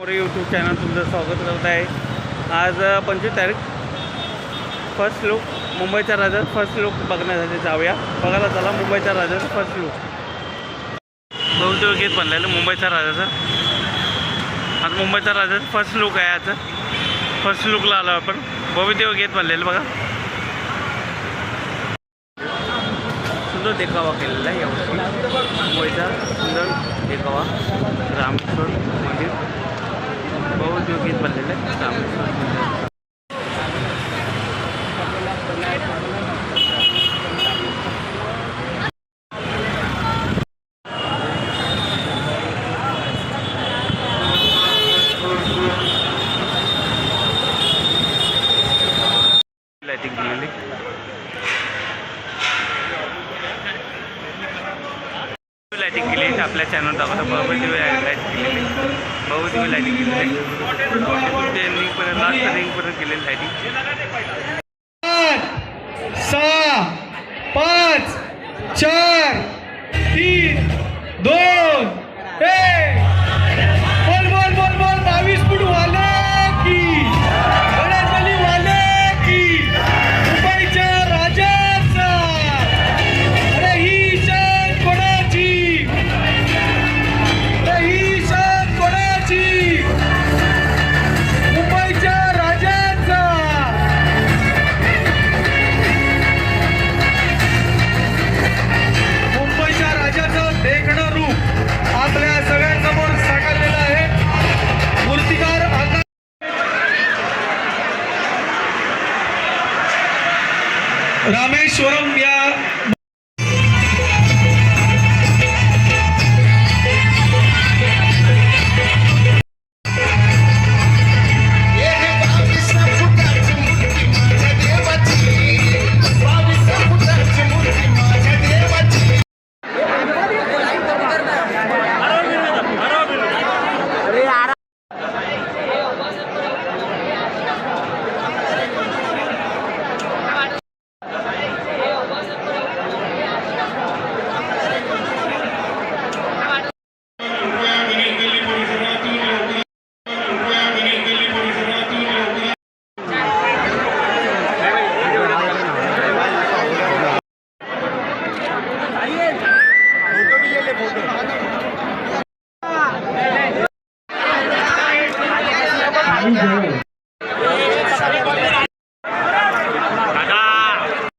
More YouTube channel तुमचं स्वागत करत आहे. आज पंचवीस तारीख फर्स्ट लुक मुंबईच्या राजा फर्स्ट लुक बघण्यासाठी जाऊया. बघायला चला मुंबईच्या राजाचा फर्स्ट लुक भव्य गीत बनलेलं मुंबईच्या राजाचं. आज मुंबईच्या राजाचा फर्स्ट लुक आहे आज फर्स्ट लुकला आलो आपण. भविदेव गीत बनलेलं बघा. सुंदर देखावा केलेला आहे यावर्षी. मुंबईचा सुंदर देखावा. रामेश्वर मंदिर. बहुत गीत बनलेलं आहे लाईटिंग केली आपल्या चॅनल दाखवतो. बरोबर लाइट केलेली बघू तुम्ही लायटिंग केलेली आहे. ते रिंगपर्यंत लास्ट रिंगपर्यंत केलेली लायटिंग सहा पाच चार रामेश्वरम या Keep going.